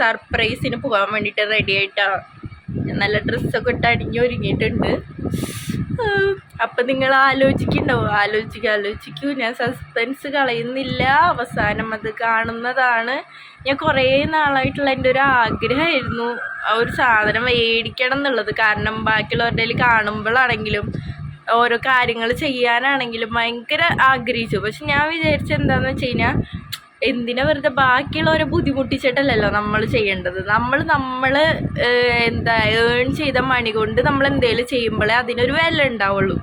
സർപ്രൈസിന് പോകാൻ വേണ്ടിയിട്ട് റെഡി ആയിട്ടാണ് നല്ല ഡ്രസ്സൊക്കെ ഇട്ട് അടിഞ്ഞൊരുങ്ങിയിട്ടുണ്ട് അപ്പം നിങ്ങൾ ആലോചിക്കുന്നുണ്ടാവും ആലോചിക്കുക ആലോചിക്കൂ. ഞാൻ സസ്പെൻസ് കളയുന്നില്ല. അവസാനം അത് കാണുന്നതാണ്. ഞാൻ കുറേ നാളായിട്ടുള്ള എന്റെ ഒരു ആഗ്രഹമായിരുന്നു. ആ ഒരു സാധനം മേടിക്കണം എന്നുള്ളത്. കാരണം ബാക്കിയുള്ളവരുടെ കാണുമ്പോഴാണെങ്കിലും ഓരോ കാര്യങ്ങൾ ചെയ്യാനാണെങ്കിലും ഭയങ്കര ആഗ്രഹിച്ചു. പക്ഷെ ഞാൻ വിചാരിച്ചത് എന്താണെന്ന് വെച്ച് കഴിഞ്ഞാൽ എന്തിനാ വെറുതെ ബാക്കിയുള്ളവരെ ബുദ്ധിമുട്ടിച്ചിട്ടല്ലല്ലോ നമ്മൾ ചെയ്യേണ്ടത്? നമ്മൾ നമ്മൾ എന്താ ഏൺ ചെയ്ത മണി കൊണ്ട് നമ്മൾ എന്തെങ്കിലും ചെയ്യുമ്പോഴേ അതിനൊരു വില ഉണ്ടാവുള്ളൂ.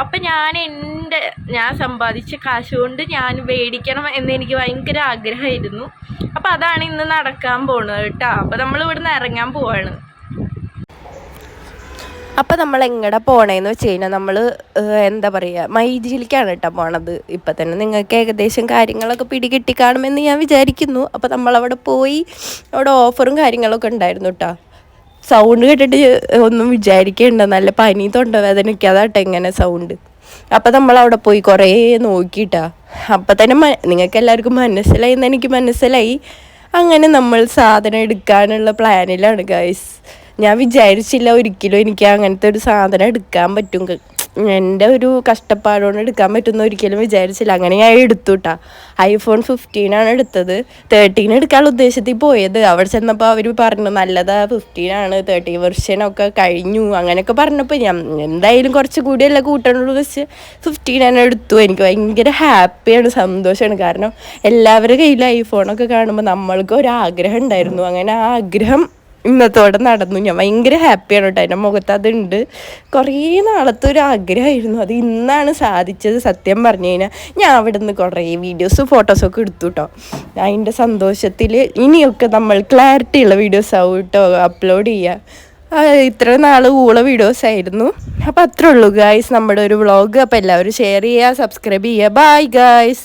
അപ്പം ഞാൻ എന്റെ ഞാൻ സമ്പാദിച്ച കാശ് കൊണ്ട് ഞാൻ മേടിക്കണം എന്ന് എനിക്ക് ഭയങ്കര ആഗ്രഹമായിരുന്നു. അപ്പം അതാണ് ഇന്ന് നടക്കാൻ പോകുന്നത് കേട്ടോ. അപ്പം നമ്മൾ ഇവിടുന്ന് ഇറങ്ങാൻ പോവാണ്. അപ്പം നമ്മൾ എങ്ങടെ പോണേന്ന് വെച്ച് കഴിഞ്ഞാൽ നമ്മൾ എന്താ പറയുക മൈജിയിലേക്കാണ് കേട്ടോ പോണത്. ഇപ്പം തന്നെ നിങ്ങൾക്ക് ഏകദേശം കാര്യങ്ങളൊക്കെ പിടികിട്ടി കാണുമെന്ന് ഞാൻ വിചാരിക്കുന്നു. അപ്പം നമ്മളവിടെ പോയി അവിടെ ഓഫറും കാര്യങ്ങളൊക്കെ ഉണ്ടായിരുന്നു കേട്ടോ. സൗണ്ട് കേട്ടിട്ട് ഒന്നും വിചാരിക്കേണ്ട നല്ല പനി തൊണ്ടവേദനയ്ക്ക് അതാട്ടെ ഇങ്ങനെ സൗണ്ട് അപ്പം നമ്മൾ അവിടെ പോയി കുറേ നോക്കിയിട്ടാ അപ്പം തന്നെ നിങ്ങൾക്ക് എല്ലാവർക്കും മനസ്സിലായി എന്ന് എനിക്ക് മനസ്സിലായി. അങ്ങനെ നമ്മൾ സാധനം എടുക്കാനുള്ള പ്ലാനിലാണ് ഗൈസ് ഞാൻ വിചാരിച്ചില്ല ഒരിക്കലും എനിക്ക് അങ്ങനത്തെ ഒരു സാധനം എടുക്കാൻ പറ്റും. എന്റെ ഒരു കഷ്ടപ്പാടുകൊണ്ട് എടുക്കാൻ പറ്റുമെന്ന് ഒരിക്കലും വിചാരിച്ചില്ല. അങ്ങനെ ഞാൻ എടുത്തു കേട്ടാ ഐഫോൺ ഫിഫ്റ്റീനാണ് എടുത്തത്. തേർട്ടീൻ എടുക്കാനുള്ള ഉദ്ദേശത്തിൽ പോയത്. അവിടെ ചെന്നപ്പോൾ അവർ പറഞ്ഞു നല്ലതാ ഫിഫ്റ്റീനാണ് തേർട്ടീൻ വെർഷനൊക്കെ കഴിഞ്ഞു. അങ്ങനെയൊക്കെ പറഞ്ഞപ്പോൾ ഞാൻ എന്തായാലും കുറച്ച് കൂടിയല്ല കൂട്ടണുള്ളൂ വെച്ച്. ഫിഫ്റ്റീൻ തന്നെ എടുത്തു. എനിക്ക് ഭയങ്കര ഹാപ്പിയാണ് സന്തോഷമാണ് കാരണം എല്ലാവരുടെ കയ്യിൽ ഐഫോണൊക്കെ കാണുമ്പോൾ നമ്മൾക്ക് ഒരു ആഗ്രഹം ഉണ്ടായിരുന്നു. അങ്ങനെ ആ ആഗ്രഹം ഇന്നത്തോടെ നടന്നു. ഞാൻ ഭയങ്കര ഹാപ്പിയാണ് കേട്ടോ എന്റെ മുഖത്ത് അതുണ്ട്. കുറേ നാളത്തെ ഒരു ആഗ്രഹമായിരുന്നു അത് ഇന്നാണ് സാധിച്ചത് സത്യം പറഞ്ഞു കഴിഞ്ഞാൽ ഞാൻ അവിടെ നിന്ന് കുറേ വീഡിയോസും ഫോട്ടോസൊക്കെ എടുത്തു കേട്ടോ അതിന്റെ സന്തോഷത്തിൽ ഇനിയൊക്കെ നമ്മൾ ക്ലാരിറ്റി ഉള്ള വീഡിയോസ് ആവും കേട്ടോ അപ്ലോഡ് ചെയ്യുക ഇത്ര നാൾ ഊള വീഡിയോസ് ആയിരുന്നു. അപ്പോൾ അത്രേ ഉള്ളൂ ഗായ്സ് നമ്മുടെ ഒരു വ്ളോഗ് അപ്പോൾ എല്ലാവരും ഷെയർ ചെയ്യുക സബ്സ്ക്രൈബ് ചെയ്യുക ബൈ ഗായ്സ്